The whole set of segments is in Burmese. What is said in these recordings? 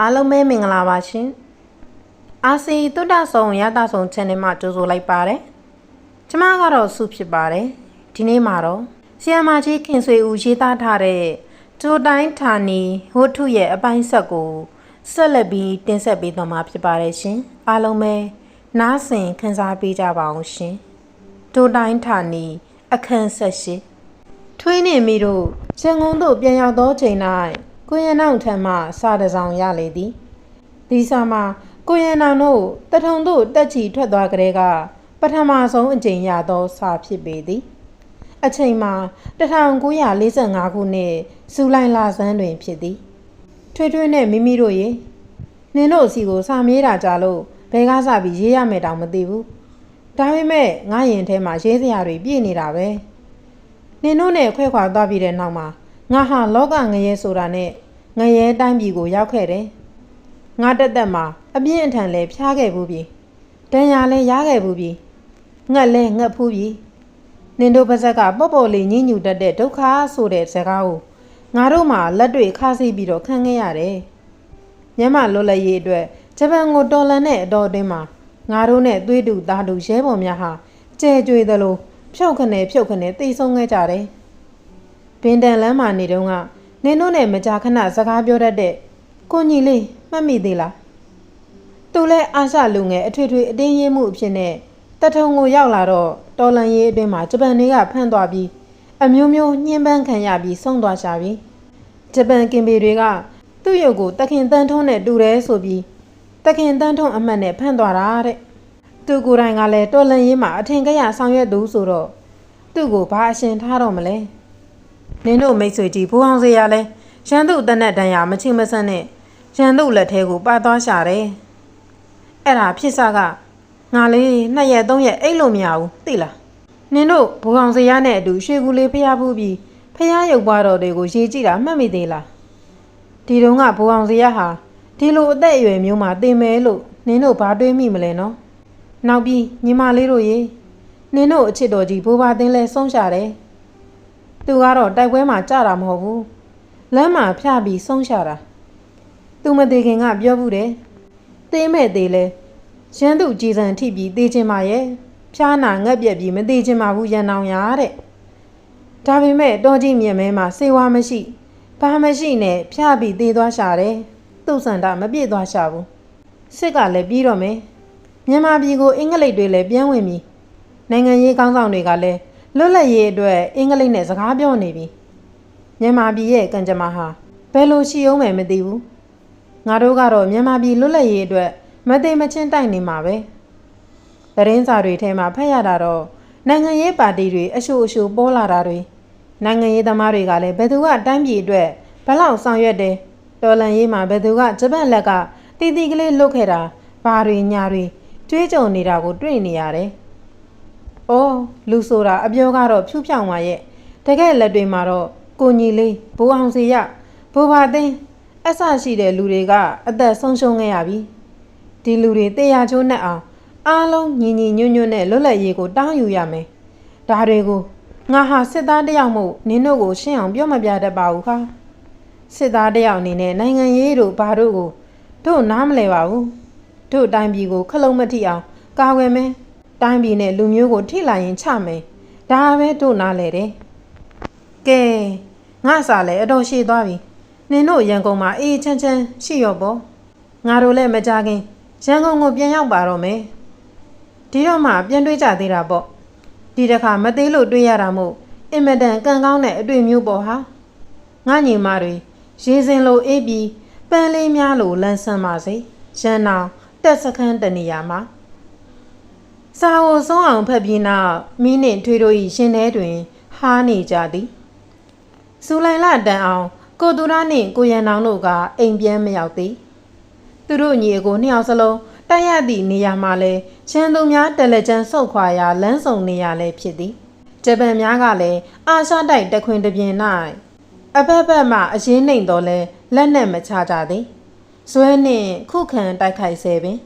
အားလုံးပဲမင်္ဂလာပါရှင်အာစီတုဒ္ဒဆောင်ရတဆောင် channel မှာကြိုဆိုလိုက်ပါတယ်ကျမကတော့စုဖြစ်ပါတယ်ဒီနေ့မှာတော့ဆီယမကြီးခင်ဆွေဦးရေးသားထားတဲ့ကျိုတိုင်းဌာနီဟိုထုရဲ့အပိုင်းဆက်ကိုဆက်လက်ပြီးတင်ဆက်ပေးသွားမှာဖြစ်ပါတယ်ရှင်အားလုံးပဲနားဆင်ခန်းစားပေးကြပါအောင်ရှင်ကျိုတိုင်းဌာနီအခန်းဆက်ရှိထွေးနေမိတို့ရန်ကုန်သို့ပြန်ရောက်သောချိန်၌ ကိုရန်အောင်ထံမှစာတစ်စောင်ရလေသည်ဒီစာမှာကိုရန်အောင်တို့တထုံသို့တက်ချီထွက်သွားကြတဲ့ကပထမဆုံးအကြိမ်ရသောစာဖြစ်ပေသည်အချိန်မှာ1945ခုနှစ်ဇူလိုင်လဆန်းတွင်ဖြစ်သည် ထွေးထွေးနဲ့မိမိတို့ရေနင်တို့စီကိုစာမေးတာကြလို့ဘယ်ကစပြီးရေးရမယ်တောင်မသိဘူးဒါပေမဲ့ငါရင်ထဲမှာရေးစရာတွေပြည့်နေတာပဲနင်တို့နဲ့ခွဲခွာသွားပြီးတဲ့နောက်မှာ ငါဟာလောကငရဲဆိုတာနဲ့ငရဲတိုင်းပြည်ကိုရောက်ခဲ့တယ်။ငါတက်တက်မှာအပြင်းအထန်လဲဖျားခဲ့ဘူးပြီ။ဒဏ်ရာလဲရခဲ့ဘူးပြီ။ငှက်လဲငှက်ဖူးပြီ။နင်တို့ပါဇက်ကပေါ့ပေါ့လေးညှဉ်းညူတတ်တဲ့ဒုက္ခဆိုတဲ့စကားကိုငါတို့မှလက်တွေခါစီပြီးတော့ခံခဲ့ရတယ်။မျက်မှလွတ်လပ်ရေးအတွက်ဂျပန်ကိုတော်လန်တဲ့အတော်အတွင်းမှာငါတို့နဲ့သွေးတူသားတူရဲဘော်များဟာကြဲကြွေသလိုဖြုတ်ခနဲ့ဖြုတ်ခနဲ့တိတ်ဆုံးခဲ့ကြတယ်။ ဘင်တန်လမ်းမှာနေတုန်းကနင်တို့နဲ့မကြာခဏစကားပြောတတ်တဲ့ကိုညီလေးမှတ်မိသေးလား။သူလဲအာရှလူငယ်အထွေထွေအတင်းရေးမှုအဖြစ်နဲ့တထုံကိုရောက်လာတော့တော်လန်ရေးအတွင်းမှာဂျပန်တွေကဖမ်းသွားပြီးအမျိုးမျိုးညှဉ်းပန်းခံရပြီးဆုံးသွားရှာပြီ။ဂျပန်ကင်ပေတွေကသူ့ရုပ်ကိုတခင်တန်းထုံးနဲ့တူတယ်ဆိုပြီးတခင်တန်းထုံးအမှတ်နဲ့ဖမ်းသွားတာတဲ့။သူကိုယ်တိုင်ကလည်းတော်လန်ရေးမှာအထင်ကရဆောင်ရွက်သူဆိုတော့သူ့ကိုဘာအရှင်ထားတော့မလဲ နင်တို့မိတ်ဆွေကြီးဘူအောင်စရာလဲရန်သူတနက်တန်ရာမချိမဆန်းနဲ့ရန်သူလက်ထဲကိုပါသွားရှာတယ်အဲ့ဒါဖြစ်စားကငါလေးနှစ်ရက်သုံးရက်အိတ်လို့မရဘူးသိလားနင်တို့ဘူအောင်စရာနဲ့အတူရွှေကူလေးဖျားဖူးပြီးဖျားရုပ်ပွားတော်တွေကိုရေးကြည့်တာမှတ်မိသေးလားဒီတုန်းကဘူအောင်စရာဟာဒီလိုအသက်အရွယ်မျိုးမှာတင်မဲလို့နင်တို့ဘာတွေးမိမလဲနော်နောက်ပြီးညီမလေးတို့ရေနင်တို့အချစ်တော်ကြီးဘိုးဘာသင်းလဲဆုံးရှာတယ်။ သူကတော့တိုက်ပွဲမှာကြတာမဟုတ်ဘူး။လမ်းမှာဖျပြီးဆုံးရှာတာ။သူမသေးခင်ကပြောဘူးတယ်။သေးမဲ့သေးလဲရန်သူကြည်စံထိပြီးသေးချင်းပါရဲ့။ဖျားနာငက်ပြက်ပြီးမသေးချင်းပါဘူးရန်အောင်ရတဲ့။ဒါပေမဲ့တော်ကြီးမြင်မဲမှာစေဝါမရှိ။ဘာမရှိနဲ့ဖျပြီးသေးသွားရှာတယ်။သူ့စန္ဒမပြည့်သွားရှာဘူး။စစ်ကလည်းပြီးတော့မယ်။မြန်မာပြည်ကိုအင်္ဂလိပ်တွေလည်းပြန်ဝင်ပြီနိုင်ငံရေးကောင်းဆောင်တွေကလည်း လွတ်လပ်ရေးအတွက်အင်္ဂလိပ်နဲ့စကားပြောနေပြီမြန်မာပြည်ရဲ့ကံကြမ္မာဟာဘယ်လိုရှိအောင်မယ်မသိဘူးငါတို့ကတော့မြန်မာပြည်လွတ်လပ်ရေးအတွက်မသိမချင်းတိုက်နေမှာပဲသတင်းစာတွေထဲမှာဖတ်ရတာတော့နိုင်ငံရေးပါတီတွေအရှို့အရှို့ပေါ်လာတာတွေနိုင်ငံရေးသမားတွေကလည်းဘယ်သူကတိုင်းပြည်အတွက်ဘယ်လောက်ဆောင်ရွက်တယ်တော်လန်ရေးမှာဘယ်သူကဂျပန်လက်ကတီတီကလေးလုတ်ခဲ့တာဘာတွေညာတွေတွေးကြုံနေတာကိုတွေ့နေရတယ်။ အော်လူဆိုတာအပြောကတော့ဖြူးဖြောင်ပါရဲ့။တကယ်လက်တွေမှာတော့ကိုညီလေးဘိုးအောင်စီရဘိုးဘာသိန်းအဆရှိတဲ့လူတွေကအသက်ဆုံးရှုံးခဲ့ရပြီ။ဒီလူတွေတရားချိုးနဲ့အောင်အားလုံးညီညီညွတ်ညွတ်နဲ့လွတ်လပ်ရေးကိုတောင်းယူရမယ်။ဒါတွေကိုငါဟာစစ်သားတစ်ယောက်မို့နင်းတို့ကိုရှင်းအောင်ပြောမပြတတ်ပါဘူးခါ။စစ်သားတစ်ယောက်အနေနဲ့နိုင်ငံရေးတို့ဘာတို့ကိုတို့နားမလဲပါဘူး။တို့တိုင်းပြည်ကိုခလုံးမထိအောင်ကာဝယ်မယ် တိုင်းပြည်နဲ့လူမျိုးကိုထိလိုက်ရင်ချမယ်ဒါပဲတို့နားလဲတယ်ကဲငါစားလဲအတော်ရှိသွားပြီနင်တို့ရန်ကုန်မှာအေးချမ်းချမ်းရှိရောပေါ့ငါတို့လည်းမကြခင်ရန်ကုန်ကိုပြန်ရောက်ပါတော့မယ်ဒီတော့မှပြန်တွေးကြသေးတာပေါ့ဒီတစ်ခါမသေးလို့တွေးရတာမို့အင်မတန်ကံကောင်းတဲ့အတွေ့မျိုးပေါ့ဟာငါညီမတွေရေစင်လိုအေးပြီးပန်းလေးများလိုလန်းဆန်းပါစေရန်နာတက်စခန်းတနေရာမှာ စာဝဆုံးအောင်ဖက်ပြီးနောက်မိနစ်ထွေးတို့၏ရှင်ထဲတွင် ဟားနေကြသည်စူလိုင်လတန်အောင် ကိုသူရနှင့်ကိုရန်နောင်တို့ကအိမ်ပြန်မရောက်သည်သူတို့ညီအကိုနှစ်ယောက်စလုံးတိုက်ရသည့်နေရာမှာလဲချန်သူများတယ်လီကျန်ဆုတ်ခွာရာလမ်းဆောင်နေရလဲဖြစ်သည်ဂျပန်များကလည်းအာရှတိုက်တခွင်တစ်ပြင်၌အဖက်ဖက်မှအရင်နှိမ်တော်လဲလက်နဲ့မချကြသည်ဇွဲနှင့်ခုခံတိုက်ခိုက်ဆဲပင်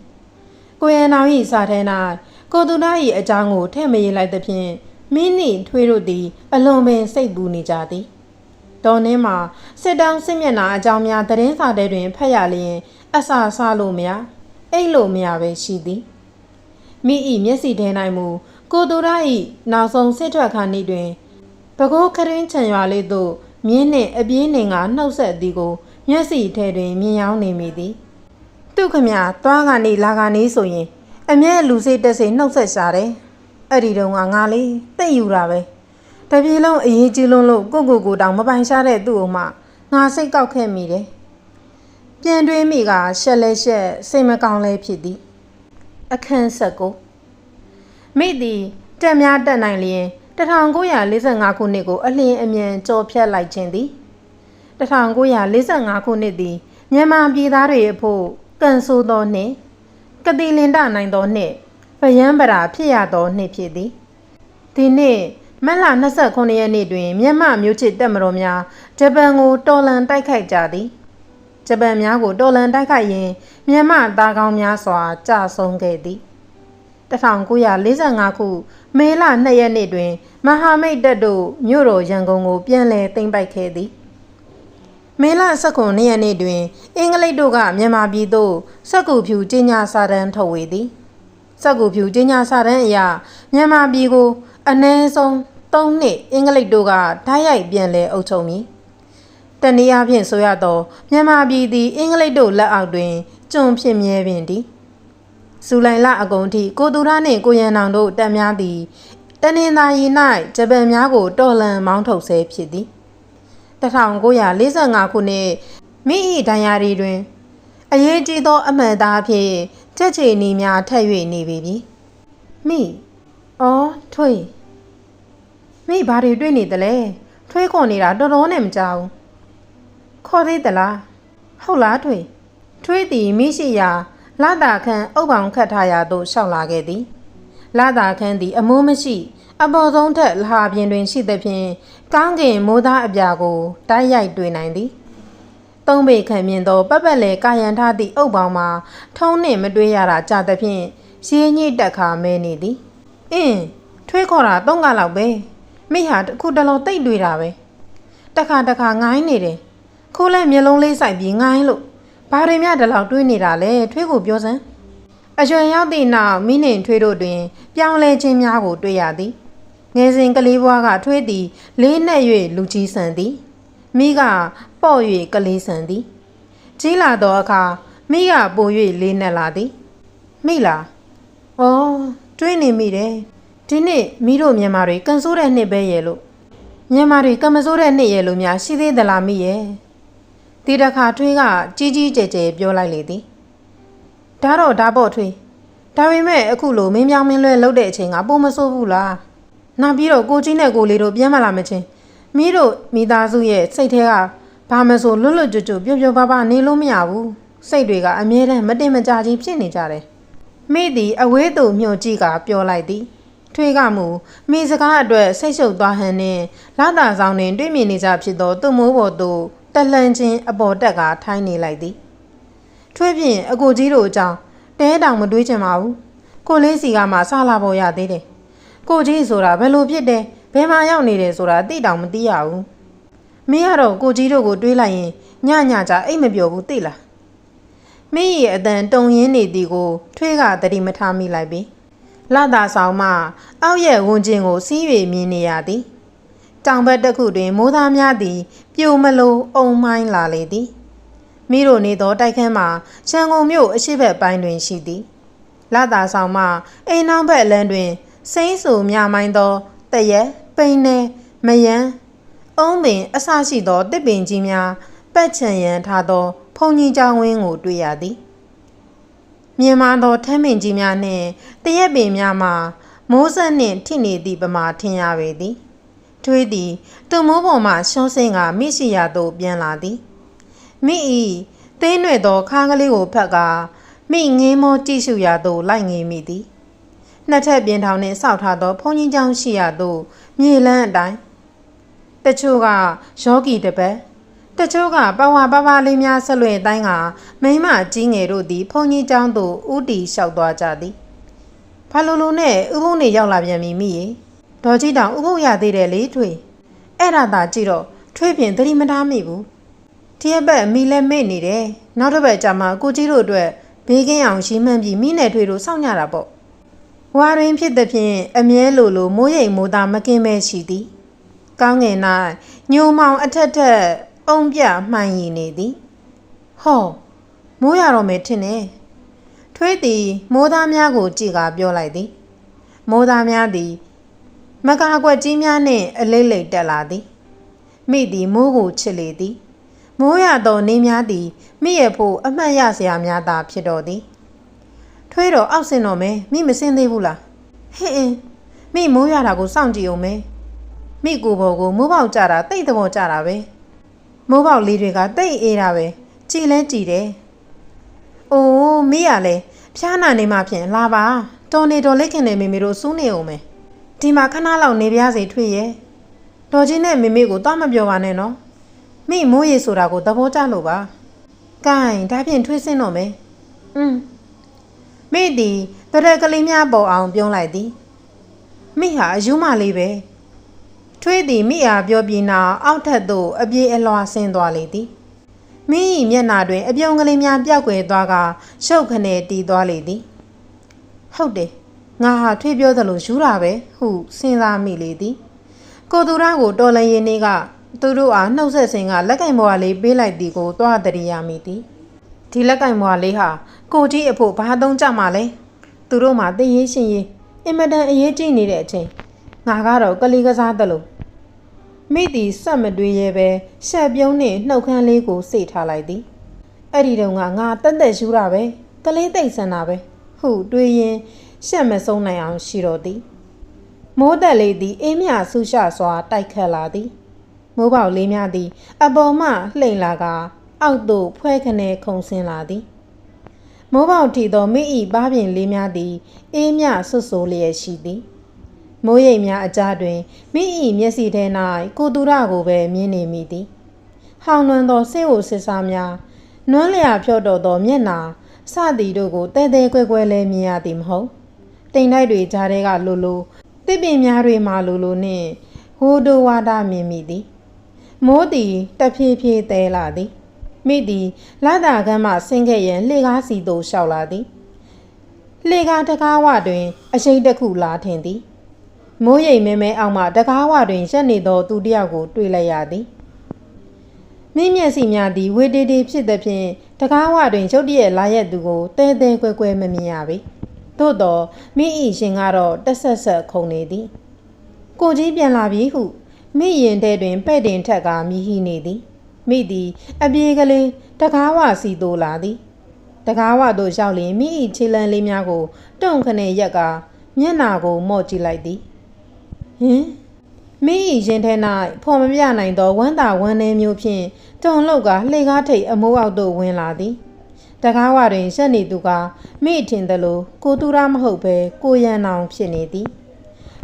ကိုရန်နောင်၏စာထဲ၌ ကိုသူနာ၏အကြောင်းကိုထည့်မရေးလိုက်သဖြင့်မိနစ်ထွေးတို့သည် အလွန်ပင်စိတ်ပူနေကြသည်ဒေါ်နင်းမှာစစ်တောင်းစစ်မျက်နှာအကြောင်းများသတင်းစာထဲတွင်ဖတ်ရလျင် အဆာဆလို့မရအိတ်လို့မရပဲရှိသည်မိဤမျက်စိထဲ၌မူကိုသူရဤနောက်ဆုံးစစ်ထွက်ခါနေ့တွင်ပကိုးခရင်းချံရွာလေးသို့မြင်းနှင့်အပြေးနှင်ကနှုတ်ဆက်သည်ကို မျက်စိထဲတွင်မြင်ရောက်နေမိသည်သူခမသွားကနေလာကနေဆိုရင် အမြဲလူစိတ်တက်စိတ်နှုတ်ဆက်ရှာတယ်အဲ့ဒီတော့ငါငါလေးသိပ်ယူတာပဲတပြေလုံးအရေးကြီးလုံးလို့ကိုကိုကိုတောင်မပိုင်ရှားတဲ့သူ့အမငါစိတ်ကောက်ခဲ့မိတယ်ပြန်တွေးမိကရှက်လဲရှက်စိတ်မကောင်းလဲဖြစ်သည်အခန်းဆက်ကိုမိသည်တက်များတက်နိုင်လျင်1945ခုနှစ်ကိုအလင်းအမြန်ကြော်ဖြတ်လိုက်ခြင်းသည်1945ခုနှစ်သည်မြန်မာပြည်သားတွေအဖို့ကန်ဆိုးသောနှစ် ကတိလင်တနိုင်သောနှစ်ဗယံပရာဖြစ်ရသောနှစ်ဖြစ်သည်ဒီနှစ်မတ်လ29ရက်နေ့တွင်မြန်မာမျိုးချစ်တပ်မတော်များဂျပန်ကိုတော်လန်တိုက်ခိုက်ကြသည်ဂျပန်များကိုတော်လန်တိုက်ခိုက်ရင်းမြန်မာသားကောင်းများစွာကြာဆုံးခဲ့သည်1945ခုမေလ2ရက်နေ့တွင် မဟာမိတ်တပ်တို့မြို့တော်ရန်ကုန်ကိုပြန်လည်သိမ်းပိုက်ခဲ့သည် မေလ19ရက်နေ့တွင် အင်္ဂလိပ်တို့ကမြန်မာပြည်သို့စက်ကူဖြူကျင်းညာစာတမ်းထုတ်ဝေသည်စက်ကူဖြူကျင်းညာစာတမ်းအရမြန်မာပြည်ကို အနည်းဆုံး3နှစ်အင်္ဂလိပ်တို့ကဓာတ်ရိုက်ပြန်လည်အုပ်ချုပ်မည်တနည်းအားဖြင့်ဆိုရသောမြန်မာပြည်သည် အင်္ဂလိပ်တို့လက်အောက်တွင်ကျွန်ဖြစ်မြဲပင်သည်ဇူလိုင်လအကုန်ထိကိုသူရနှင့်ကိုရန်နောင်တို့တပ်များသည်တနင်္သာရီ၌ဂျပန်များကိုတော်လှန်မောင်းထုတ်ဆဲဖြစ်သည် 1945ခုနှစ်မိဤဒဏ်ရာရီတွင် အရေးကြီးသော အမှန်သားဖြင့်ချက်ချီနီများထက်၍နေပေပြီမိအော်ထွေးမိဘာတွေတွေ့နေသလဲထွေးခေါ်နေတာတော်တော်နဲ့မကြောက်ဘူးခေါ်သေးသလားဟုတ်လားထွေးထွေးသည်မိရှိရာလာတာခန့်အုပ်ပေါင်းခတ်ထားရာသို့ရှောက်လာခဲ့သည်လာတာခန့်သည် အမိုးမရှိ အပေါ်ဆုံးထက်လဟာပြင်တွင်ရှိသဖြင့်ကောင်းကင်မိုးသားအပြာကိုတိုက်ရိုက်တွေ့နိုင်သည်သုံးပေခန့်မြင်သောပပက်လေကာယံထားသည့်အုပ်ပေါင်းမှာထုံးနှင့်မတွေးရတာကြသဖြင့်ရေညှိတက်ခါမဲနေသည်အင်းထွေးခေါ်တာသုံးကလောက်ပဲမိဟာတစ်ခုတစ်လုံးတိတ်တွေ့တာပဲတခါတခါငိုင်းနေတယ်ခိုးလဲမျက်လုံးလေးဆိုင်ပြီးငိုင်းလို့ဘာတွေများဒီလောက်တွေးနေတာလဲထွေးကိုပြောစမ်းအရွယ်ရောက်သည့်နောက်မိနှင်ထွေးတို့တွင် ပြောင်းလဲခြင်းများကိုတွေ့ရသည် ငယ်စဉ်ကလေးဘွားကထွေးသည်လေးနှက်၍လူကြီးဆန်သည်မိကပေါ့၍ကလေးဆန်သည်ကြီးလာသောအခါမိကပို၍လေးနှက်လာသည်မိလားဩတွေးနေမိတယ်ဒီနှစ်မိတို့မြန်မာတွေကန်ဆိုးတဲ့နှစ်ပဲရဲ့လို့မြန်မာတွေကမဆိုးတဲ့နှစ်ရဲ့လို့များရှိသေးသလားမိရဲ့ဒီတစ်ခါထွေးကကြီးကြီးကျယ်ကျယ်ပြောလိုက်လေသည်ဒါတော့ဒါပေါ့ထွေးဒါပေမဲ့အခုလိုမင်းပြောင်းမင်းလွဲလှုပ်တဲ့အချိန်ကပုံမဆိုးဘူးလား နောက်ပြီးတော့ကိုကြီးနဲ့ကိုလေးတို့ပြန်မလာမချင်းမီးတို့မိသားစုရဲ့စိတ်ထဲကဘာမဆိုလွတ်လွတ်ကျွတ်ကျွတ်ပျော်ပျော်ပါးပါးနေလို့မရဘူးစိတ်တွေကအမြဲတမ်းမတင်မကြချင်းဖြစ်နေကြတယ်မိသည်အဝေးသို့ညှို့ကြည့်ကပြောလိုက်သည်ထွေးကမူမိစကားအတွက်စိတ်ရှုပ်သွားဟန်နှင့်လာတာဆောင်တွင်တွေ့မြင်နေကြဖြစ်သောသူ့မိုးပေါ်သို့တလှန်ချင်းအပေါ်တက်ကထိုင်းနေလိုက်သည်ထွေးဖြင့်အကိုကြီးတို့အကြောင်းတဲတောင်မတွေးချင်ပါဘူးကိုလေးစီကမှဆလာပေါ်ရသေးတယ် ကိုကြီးဆိုတာဘယ်လိုဖြစ်တယ်ဘယ်မှာရောက်နေတယ်ဆိုတာသိတောင်မသိရဘူးမင်းကတော့ကိုကြီးတို့ကိုတွေးလိုက်ရင်ညညကြအိတ်မပြောဘူးသိလားမင်းရဲ့အတန်တုံရင်းနေသည်ကို ထွေးကတတိမထားမိလိုက်ပြီလာတာဆောင်မှ အောက်ရဲ့ဝန်းကျင်ကိုစီး၍မြင်နေရသည်တောင်ဘက်တစ်ခုတွင် မိုးသားများသည် ပြိုမလို့အုံမိုင်းလာလေသည်မိတို့နေသောတိုက်ခန်းမှာရန်ကုန်မြို့အရှိဘက်ပိုင်းတွင်ရှိသည်လာတာဆောင်မှအိမ်နောက်ဘက်လမ်းတွင် စိမ့်ဆူမြမိုင်းသောတရက်ပိန်နေမယန်းအုံးပင်အဆရှိသောတစ်ပင်ကြီးများပတ်ချံရန်ထားသော ဖုန်ကြီးကျောင်းဝင်းကိုတွေ့ရသည်မြင်မာသောထမ်းပင်ကြီးများနှင့်တရက်ပင်များမှာမိုးဆက်နှင့်ထိနေသည့်ပမာထင်ရပေသည်ထွေးသည်သူမိုးပေါ်မှရှုံးစင်းကမိရှိရာသို့ပြန်လာသည်မိဤသင်းရွယ်သောခါးကလေးကိုဖက်ကမိငင်းမောကြည့်ရှုရာသို့လိုက်ငေမိသည် နှစ်ထပ်ပြင်ထောင်နှင့်စောက်ထားသောဖုန်ကြီးကျောင်းရှိရာသို့မြေလန်းအတိုင်းတချို့ကယောဂီတပတ်တချို့ကပဝါပပလေးများဆက်လွယ်တိုင်းကမိမကြီးငယ်တို့သည်ဖုန်ကြီးကျောင်းသို့ဥတီလျှောက်သွားကြသည်ဖာလိုလိုနဲ့ဥပုံနေရောက်လာပြန်ပြီမိရေဒေါ်ကြီးတောင်ဥပုပ်ရသေးတယ်လေထွေအဲ့ဒါသာကြည့်တော့ထွေးဖြင့်သတိမထားမိဘူးတရက်ပတ်မိလဲမေ့နေတယ်နောက်တစ်ပတ်ကြာမှကိုကြီးတို့အတွက်ဘေးကင်းအောင်ရှိမှန်းပြီးမိနဲ့ထွေးတို့စောင့်ကြတာပေါ့ ဝါရင်းဖြစ်သည်ဖြင့်အမြဲလိုလိုမိုးရိမ်မိုးသားမကင်းမဲရှိသည်ကောင်းငင်၌ညိုမောင်အထက်ထက်အုံပြမှန်ရည်နေသည်ဟောမိုးရတော့မယ်ထင်တယ်ထွေးသည်မိုးသားများကိုကြည့်ကာပြောလိုက်သည်မိုးသားများသည်မကာကွက်ကြီးများနှင့်အလိမ့်လိမ့်တက်လာသည်မိသည်မိုးကိုချစ်လေသည်မိုးရသောနေများသည်မိရဲ့ဖို့အမှတ်ရစရာများသာဖြစ်တော်သည် ထွေးတော်အောက်ဆင်းတော်မယ်မိမစင်းသေးဘူးလားဟင်းအင်းမိမိုးရတာကိုစောင့်ကြည့်အောင်မယ်မိကိုယ်ပေါ်ကိုမိုးပေါက်ကြတာတိတ်သဘောကြတာပဲမိုးပေါက်လေးတွေကတိတ်အေးတာပဲကြည်လဲကြည်တယ်အိုးမိရလဲဖျားနာနေမှဖြင့်လာပါတော်နေတော်လေးခင်နေမိမိတို့စူးနေအောင်မယ်ဒီမှာခဏလောက်နေပြားစီထွေရဲ့တော်ချင်းနဲ့မိမိကိုတော့မပြောပါနဲ့နော်မိမိုးရေဆိုတာကိုသဘောကျလို့ပါကဲဒါဖြင့်ထွေးစင်းတော့မယ်อืม မိသည်တရက်ကလေးများပေါ်အောင်ပြုံးလိုက်သည်မိဟာအယူမလေးပဲထွေးသည်မိအားပြောပြီးနောက်အောက်ထပ်သို့အပြေးအလွှာဆင်းသွားလေသည်မိ၏မျက်နှာတွင် အပြုံးကလေးများပြောက်ွယ်သွားကရှုပ်ခနဲ့တီးသွားလေသည်ဟုတ်တယ်ငါဟာထွေးပြောသလိုယူတာပဲဟုစဉ်းစားမိလေသည်ကိုသူရကိုတော်လန်ရင်နေကသူတို့အားနှုတ်ဆက်စဉ်ကလက်ကင်ဘွားလေးပေးလိုက်သည်ကိုသွားတရိယာမိသည်ဒီလက်ကင်ဘွားလေးဟာ ကိုကြီးအဖို့ဘာသုံးကြမှာလဲသူတို့မှသိရေးရှင်ရေးအင်မတန်အရေးကြီးနေတဲ့အချိန်ငါကတော့ကလေးကစားသလိုမိသည်စက်မတွေးရဲပဲရှက်ပြုံးနှင့်နှုတ်ခမ်းလေးကိုစိတ်ထားလိုက်သည်အဲ့ဒီတော့ငါငါတက်တက်ယူတာပဲကလေးသိမ့်ဆန်တာပဲဟုတွေးရင်ရှက်မဆုံးနိုင်အောင်ရှိတော်သည်မိုးတက်လေးသည်အေးမြဆူရှစွာတိုက်ခတ်လာသည်မိုးပေါက်လေးများသည် အပေါ်မှလှိမ့်လာက အောက်သို့ဖွဲခနဲခုန်ဆင်းလာသည် မိုးပေါက်ထီသောမိဤပါးပြင်လေးများသည်အေးမြဆွတ်ဆိုးလျက်ရှိသည်မိုးရိပ်များအကြားတွင်မိဤမျက်စိထဲ၌ကိုသူရကိုပဲမြင်နေမိသည်ဟောင်းနှွမ်းသောဆေးဝစစ်စားများနွမ်းလျာဖြော့တော်သောမျက်နာစသည်တို့ကိုတဲတဲကွဲကွဲလဲမြင်ရသည်မဟုတ်တိမ်တိုက်တွေကြားထဲကလိုလိုတစ်ပင်များတွေမှလိုလိုနှင့်ဟိုးဒိုဝါဒမြင်မိသည်မိုးသည်တဖြည်းဖြည်းတဲလာသည် မိသည်လာတာကမ်းမှဆင်းခဲ့ရန်လှေကားစီသို့လျှောက်လာသည်လှေကားတကားဝတွင် အရှိန်တစ်ခုလာထင်သည်မိုးရိမ်မဲမဲအောင်မှတကားဝတွင်ရက်နေသောသူတစ်ယောက်ကိုတွေ့လိုက်ရသည်မိမျက်စိများသည်ဝေတေတေဖြစ်သည်ဖြင့်တကားဝတွင်ရုတ်တရက်လာရက်သူကိုတဲတဲကွဲကွဲမမြင်ရပေသို့တော့မိဤရှင်ကတော့တက်ဆက်ဆက်ခုန်နေသည်ကိုကြီးပြန်လာပြီဟုမိရင်တဲ့တွင်ပဲ့တင်ထက်ကမြည်ဟိနေသည် မိသည်အပြေးကလေးတကားဝစီသို့လာသည်တကားဝသို့ရောက်လျင်မိဤခြေလန်းလေးများကိုတုံခနဲ့ရက်ကမျက်နာကိုမော့ကြည့်လိုက်သည်ဟင်မိဤရင်ထဲ၌ဖော်မပြနိုင်သောဝမ်းသာဝမ်းနည်းမျိုးဖြင့်တုံလောက်ကလှေကားထိပ်အမိုးအောက်သို့ဝင်လာသည်တကားဝတွင်ရက်နေသူကမိထင်သလိုကိုတူရာမဟုတ်ဘဲကိုရန်နောင်ဖြစ်နေသည်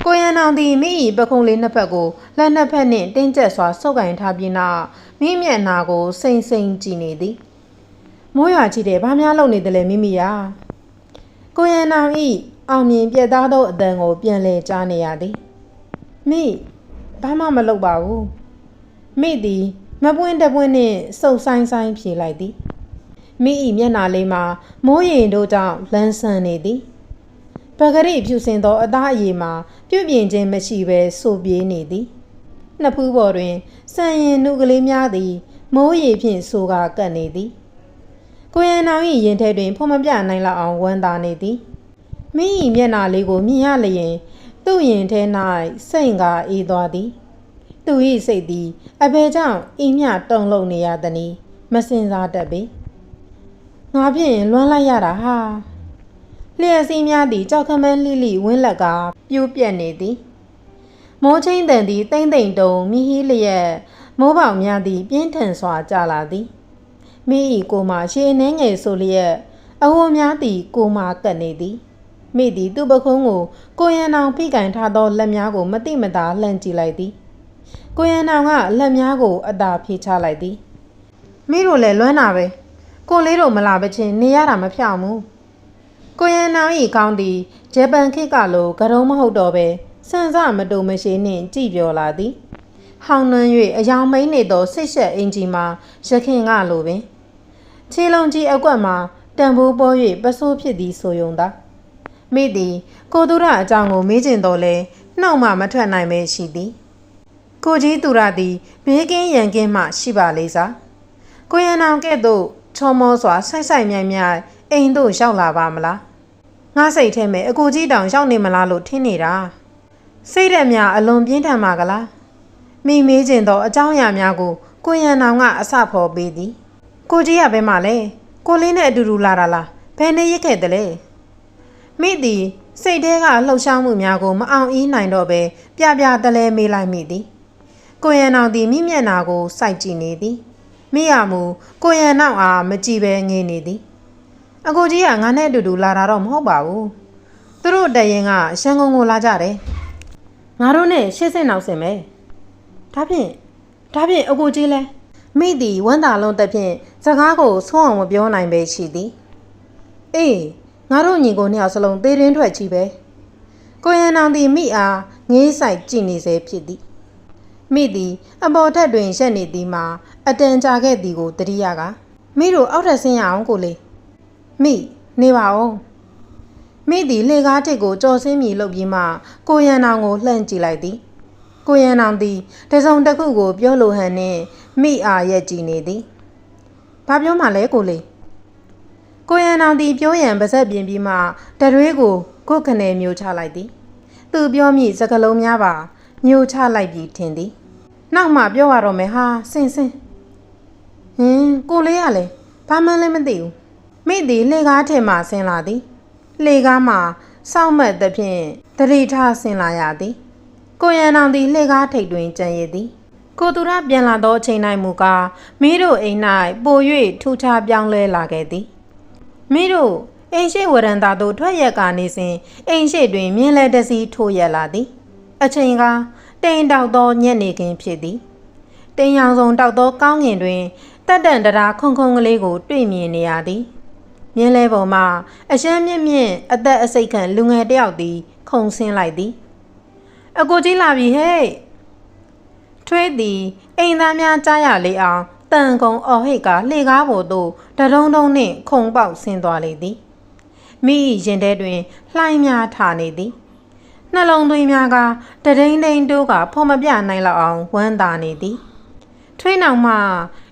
ကိုရန်နောင်သည်မိ၏ပခုံးလေးနှစ်ဖက်ကိုလက်နှစ်ဖက်နှင့်တင်းကျပ်စွာဆုပ်ကင်ထားပြီးနောက်မိမျက်နှာကိုစိမ့်စိမ့်ကြည့်နေသည်မိုးရွာကြည့်တယ်ဘာများလုပ်နေသလဲမိမိယာကိုရန်နောင်၏အောင်မြင်ပြတ်သားသောအတန်ကိုပြန်လဲကြားနေရသည်မိဘာမှမလုပ်ပါဘူးမိသည်မပွင့်တပွင့်နှင့်စုပ်ဆိုင်ဆိုင်ဖြေလိုက်သည်မိ၏မျက်နှာလေးမှာမိုးရင်တို့ကြောင့်လန်းဆန်းနေသည် ပဂရိဖြူစင်သောအသားအရည်မှာပြုတ်ပြင်ခြင်းမရှိဘဲဆိုပြေးနေသည်နှစ်ဖူးပေါ်တွင်စံရင်နုကလေးများသည် မိုးရေဖြင့်ဆိုကာကပ်နေသည်ကိုရန်နောင်၏ရင်ထဲတွင်ဖုံမပြနိုင်လောက်အောင်ဝမ်းသာနေသည်မိ၏မျက်နှာလေးကိုမြင်ရလျင်သူ့ရင်ထဲ၌စိတ်ကာအေးသွားသည်သူ၏စိတ်သည်အဘယ်ကြောင့်အင်းမြတုံလုံနေရသနည်းမစင်စားတတ်ပေငါဖြင့်လွမ်းလိုက်ရတာဟာ လျှက်စီးများသည်ကြောက်ခမန်းလိလိဝင်းလက်ကပြိုးပြက်နေသည်မိုးချင်းတန်သည်တိမ့်တိမ်တုံမိဟီလျက်မိုးပေါင်များသည် ပြင်းထန်စွာကျလာသည်မိ၏ကိုမှရှေနှင်းငယ်ဆိုလျက်အဝတ်များသည် ကိုမှကပ်နေသည်မိသည်သူ့ပခုံးကိုကိုရန်အောင်ဖိကင်ထားသောလက်များကို မတိမတာလှမ်းကြည့်လိုက်သည်ကိုရန်အောင်ကလက်များကို အသာဖြေချလိုက်သည်မိတို့လည်းလွမ်းတာပဲကိုလေးတို့မလာပချင်းနေရတာမဖြောင်ဘူး ကိုရန်အောင်ဤကောင်းသည်ဂျပန်ခေတ်ကလိုကရုံးမဟုတ်တော့ပဲစံစမတုံမရှိနှင့်ကြည်ပြောလာသည်ဟောင်းနှွမ်း၍အယောင်မိန်နေသောဆိတ်ဆက်အင်ကြီးမှာရခင်ကလိုပင်ခြေလုံးကြီးအကွက်မှာတံပိုးပေါ်၍ပစိုးဖြစ်သည်ဆိုယုံသာမိသည်ကိုသူရအကြောင်းကိုမေးကျင်တော်လဲနှောက်မှမထွက်နိုင်ပဲရှိသည်ကိုကြီးသူရသည်ဘေးကင်းရန်ကင်းမှရှိပါလေစားကိုရန်အောင်ကဲ့သို့ချောမောစွာဆိုက်ဆိုက်မြိုင်မြိုင်အိမ်သို့ရောက်လာပါမလား ငါစိတ်ထဲမှာအကိုကြီးတောင်ရောက်နေမလားလို့ထင်နေတာစိတ်ရက်များအလွန်ပြင်းထန်ပါကလားမိမေးကျင်သောအကြောင်းအရာများကိုကိုရန်အောင်ကအစဖော်ပေးသည်ကိုကြီးကဘယ်မှာလဲကိုလေးနဲ့အတူတူလာတာလားဘယ်နဲ့ရစ်ခဲ့တယ်လဲမိသည်စိတ်ထဲကလှုပ်ရှားမှုများကိုမအောင်အီးနိုင်တော့ပဲပြပြတလဲမေးလိုက်မိသည်ကိုရန်အောင်သည်မိမျက်နာကိုစိုက်ကြည့်နေသည်မိရမူကိုရန်နောက်အားမကြည့်ပဲငေးနေသည် အကိုကြီးကငါနဲ့အတူတူလာတာတော့မဟုတ်ပါဘူးသူတို့တရင်ကရန်ကုန်ကိုလာကြတယ်ငါတို့နဲ့ရှစ်စင်နောက်စင်ပဲဒါဖြင့်ဒါဖြင့်အကိုကြီးလဲမိသည်ဝမ်းသာလုံးတစ်ဖြင့်စကားကိုဆုံးအောင်မပြောနိုင်ပဲရှိသည်အေးငါတို့ညီကိုနှစ်ယောက်စလုံးသေးရင်းထွက်ချီပဲကိုရန်အောင်သည်မိအားငေးဆိုင်ကြည့်နေစေဖြစ်သည်မိသည်အပေါ်ထက်တွင်ရက်နေသည်မှာအတန်ကြာခဲ့သည်ကိုတတိယကမိတို့အောက်ထပ်ဆင်းရအောင်ကိုလေး မိနေပါဦးမိသည်လေကားတစ်ကိုကြော်စင်းမြည်လုပ်ပြီးမှကိုရန်အောင်ကိုလှန့်ကြည့်လိုက်သည်ကိုရန်အောင်သည်တစုံတစ်ခုကို ပြောလိုဟန်နှင့်မိအားရက်ကြည့်နေသည်ဘာပြောမှလဲကိုလေးကိုရန်အောင်သည်ပြောရန်ပါဇက်ပြင်ပြီးမှတရွေးကိုကုတ်ခနဲမျိုးချလိုက်သည် သူပြောမိစကလုံးများပါမျိုးချလိုက်ပြီးထင်သည်နောက်မှပြောရတော့မယ်ဟာစင်စင်ဟင်းကိုလေးကလည်းဘာမှလည်းမသိဘူး မိသည်လှေကားထဲမှဆင်းလာသည်လှေကားမှစောင့်မက်သဖြင့်တရိထားဆင်းလာရသည်ကိုရန်အောင်သည်လှေကားထိပ်တွင်ကြံရည်သည်ကိုသူရပြန်လာသောအချိန်၌မူကားမီးတို့အိမ်၌ပို၍ထူခြားပြောင်းလဲလာခဲ့သည်မိတို့အိမ်ရှိဝရန်သာသို့ထွက်ရက်ကနေစဉ်အိမ်ရှိတွင်မြင်းလဲတစီထိုးရက်လာသည် အချိန်ကတိမ်တောက်သောညက်နေခင်းဖြစ်သည်တိမ်ရောင်စုံတောက်သောကောင်းငင်တွင်တက်တန်တရာခုံခုံကလေးကို တွေ့မြင်နေရသည် မြင်းလဲပေါ်မှာအရှမ်းမြင့်မြင့်အသက်အစိတ်ခံလူငယ်တစ်ယောက်သည် ခုံဆင်းလိုက်သည်အကိုကြီးလာပြီဟဲ့ထွေးသည်အိမ်သားများကြားရလေအောင်တန်ကုံအော်ဟိတ်ကလှေကားပေါ်သို့တရုံတုံးနှင့်ခုံပေါက်ဆင်းသွားလေသည်မိ၏ရင်ထဲတွင်လှိုင်းများထနေသည်နှလုံးသွင်းများကတဒိန်ဒိန်တိုးကဖော်မပြနိုင်လောက်အောင်ဝမ်းသာနေသည်ထွေးနောင်မှ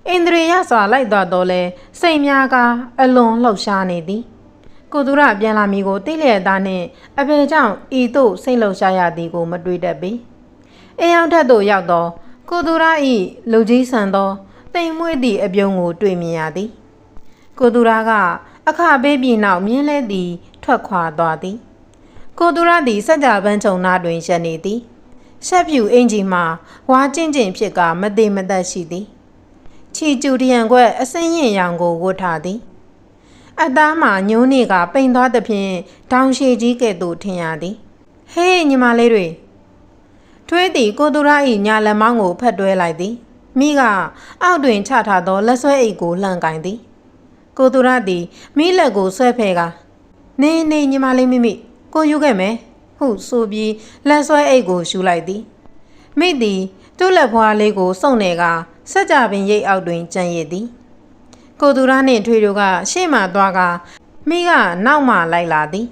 အိန္ဒြေယစွာလိုက်သွားတော့လဲစိတ်များကအလွန်လှုပ်ရှားနေသည်ကိုသူရပြန်လာမည်ကိုသိလျက်သားနှင့်အဖေကြောင့်ဤသို့စိတ်လှုပ်ရှားရသည်ကို မတွေးတတ်ပေ။အိမ်အောင်ထက်သို့ရောက်သောကိုသူရ၏လူကြီးဆန်သောတိမ်မွေ့သည့်အပြုံးကို တွေ့မြင်ရသည်။ကိုသူရကအခပေးပြီးနောက်မြင်းလဲသည် ထွက်ခွာသွားသည်။ကိုသူရသည်စัจ जा ပန်းချုံနာတွင်ရက်နေသည်။ရှက်ဖြူအင်ကြီးမှာဝါကျင့်ကျင့်ဖြစ်ကမသေးမသက်ရှိသည်။ ချီကျူတရံခွက်အစင်းရင်ရောင်ကိုဝတ်ထားသည်။အသားမှာညိုးနေကပိန်သွားသဖြင့်တောင်ရှိကြီးကဲ့သို့ထင်ရသည်ဟေးညီမလေးတွေထွေးသည်ကိုသူရ၏ညာလက်မောင်းကိုဖက်တွဲလိုက်သည်မိကအောက်တွင်ချထားသောလက်ဆွဲအိတ်ကိုလှန်ကင်သည် ကိုသူရသည်မိလက်ကိုဆွဲဖဲက နေနေညီမလေးမိမိကိုယူခဲ့မယ်ဟုဆိုပြီးလက်ဆွဲအိတ်ကိုရှူလိုက်သည်မိသည်သူ့လက်ဖွားလေးကိုစုံနေက စက်ကြပင်ရိတ်အောက်တွင်ကြံရည်သည် ကိုသူရနှင့်ထွေတို့ကရှေ့မှသွားကမိကနောက်မှလိုက်လာသည်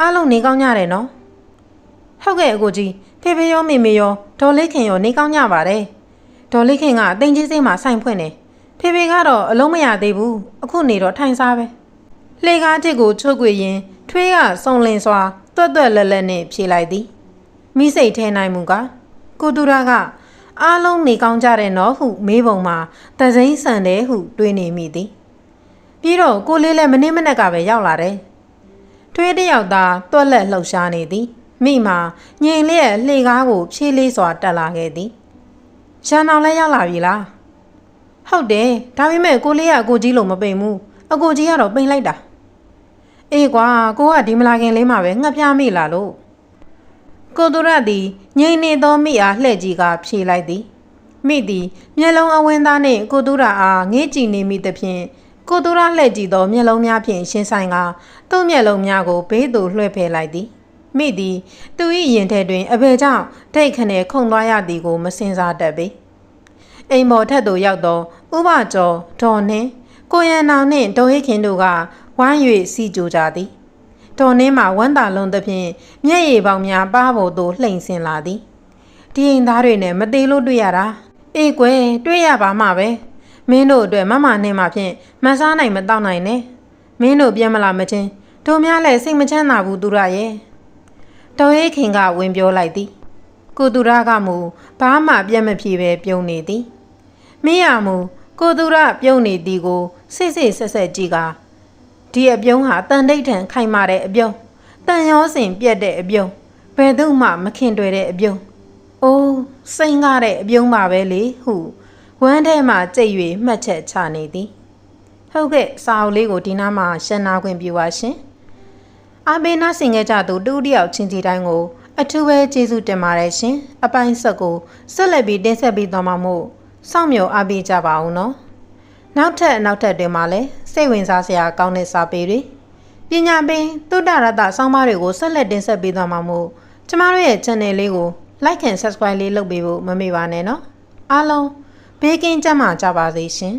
အားလုံးနေကောင်းကြတယ်နော်ဟုတ်ကဲ့အကိုကြီးဖေဖေရောမေမေရောဒေါ်လေးခင်ရောနေကောင်းကြပါတယ်ဒေါ်လေးခင်ကအသိချင်းစိတ်မှဆိုင်ဖွင့်နေဖေဖေကတော့အလုံးမရသေးဘူးအခုနေတော့ထိုင်စားပဲလှေကားတစ်ကိုချုပ်ွေရင်ထွေးကစုံလင်စွာတွတ်တွတ်လက်လက်နဲ့ဖြေလိုက်သည်မိစိတ်ထဲနိုင်မူကကိုတူရာက အားလုံးနေကောင်းကြတယ်နော်ဟုမေးပုံမှာတစိမ့်ဆန်တယ်ဟုတွေးနေမိသည်ပြီးတော့ကိုလေးလည်းမနေ့မနေ့ကပဲရောက်လာတယ်။ထွေးတစ်ယောက်သားတွက်လက်လှုပ်ရှားနေသည်။မိမှာငိန်လျက်လှေကားကိုဖြေးလေးစွာတက်လာခဲ့သည်။ရန်အောင်လည်းရောက်လာပြီလား။ဟုတ်တယ်။ဒါပေမဲ့ကိုလေးကအကိုကြီးလို့မပိန်ဘူး။အကိုကြီးကတော့ပိန်လိုက်တာ။အေးကွာကိုကဒီမလာခင်လေးမှာပဲငှက်ပြားမိလာလို့။ ကိုသူရသည်ငိန်နေသောမိအားလှဲ့ကြီးကဖြေလိုက်သည်။မိသည်မျက်လုံးအဝင်းသားနှင့်ကိုတူရာအားငေးကြည့်နေမိသဖြင့်ကိုတူရာလှည့်ကြည့်သောမျက်လုံးများဖြင့်ရှင်းဆိုင်ကသူ့မျက်လုံးများကိုဘေးသို့လွှဲဖယ်လိုက်သည်မိသည်သူ၏ရင်ထဲတွင်အဘယ်ကြောင့်ထိတ်ခနဲခုန်သွားရသည်ကို မစင်စားတတ်ပေအိမ်မော်ထက်သို့ရောက်သောဥပကျော်ဒေါ်နှင်းကိုရန်နောင်နှင့်ဒေါ်ဟိခင်တို့ကဝိုင်း၍စီကြိုကြသည် ဒေါ်နှင်းမှာဝမ်းသာလုံးသဖြင့်မျက်ရည်ပေါင်များပါးပေါ်သို့လှိမ့်ဆင်လာသည်ဒီအိမ်သားတွေနဲ့မသေးလို့တွေ့ရတာအေးကွယ်တွေ့ရပါမှပဲမင်းတို့အတွက်မမနှင်းမှဖြင့်မဆားနိုင်မတော့နိုင်နဲ့မင်းတို့ပြန်မလာမချင်းတို့များလည်းစိတ်မချမ်းသာဘူးသူရရဲ့တော်ရဲခင်ကဝင်ပြောလိုက်သည်ကိုသူရကမူဘာမှပြတ်မပြေပဲပြုံးနေသည်မင်းရမူကိုသူရပြုံးနေသည်ကိုစိတ်စိတ်ဆက်ဆက်ကြည့်က ဒီအပြုံးဟာတန်တိတ်ထန်ခိုင်မာတဲ့အပြုံးတန်ရောစင်ပြက်တဲ့အပြုံးဘယ်သူမှမခင်တွေ့တဲ့အပြုံးအိုးစိန်ကားတဲ့အပြုံးပါပဲလေဟုဝမ်းထဲမှာကြိတ်၍မှတ်ချက်ချနေသည်ဟုတ်ကဲ့စာအုပ်လေးကိုဒီနားမှာရှင်းနာခွင့်ပြုပါရှင်အဘေနာဆင်ခဲ့ကြသူတူတယောက်ချင်းစီတိုင်းကို အထူးပဲကျေးဇူးတင်ပါတယ်ရှင်အပိုင်းဆက်ကိုဆက်လက်ပြီးတင်ဆက်ပေးသွားမှာမို့စောင့်မျှော်အားပေးကြပါဦးနော်နောက်ထပ်နောက်ထပ်တွေမှာလည်း စိတ်ဝင်စားစရာကောင်းတဲ့စာပေတွေပညာပင်သုတရတဆောင်းပါးတွေကိုဆက်လက်တင်ဆက်ပေးသွားမှာမို့ကျမတို့ရဲ့ channel လေးကို like and subscribe လေးလုပ်ပေးဖို့မမေ့ပါနဲ့နော်အားလုံးဘေးကင်းကြမှာကြပါစေရှင်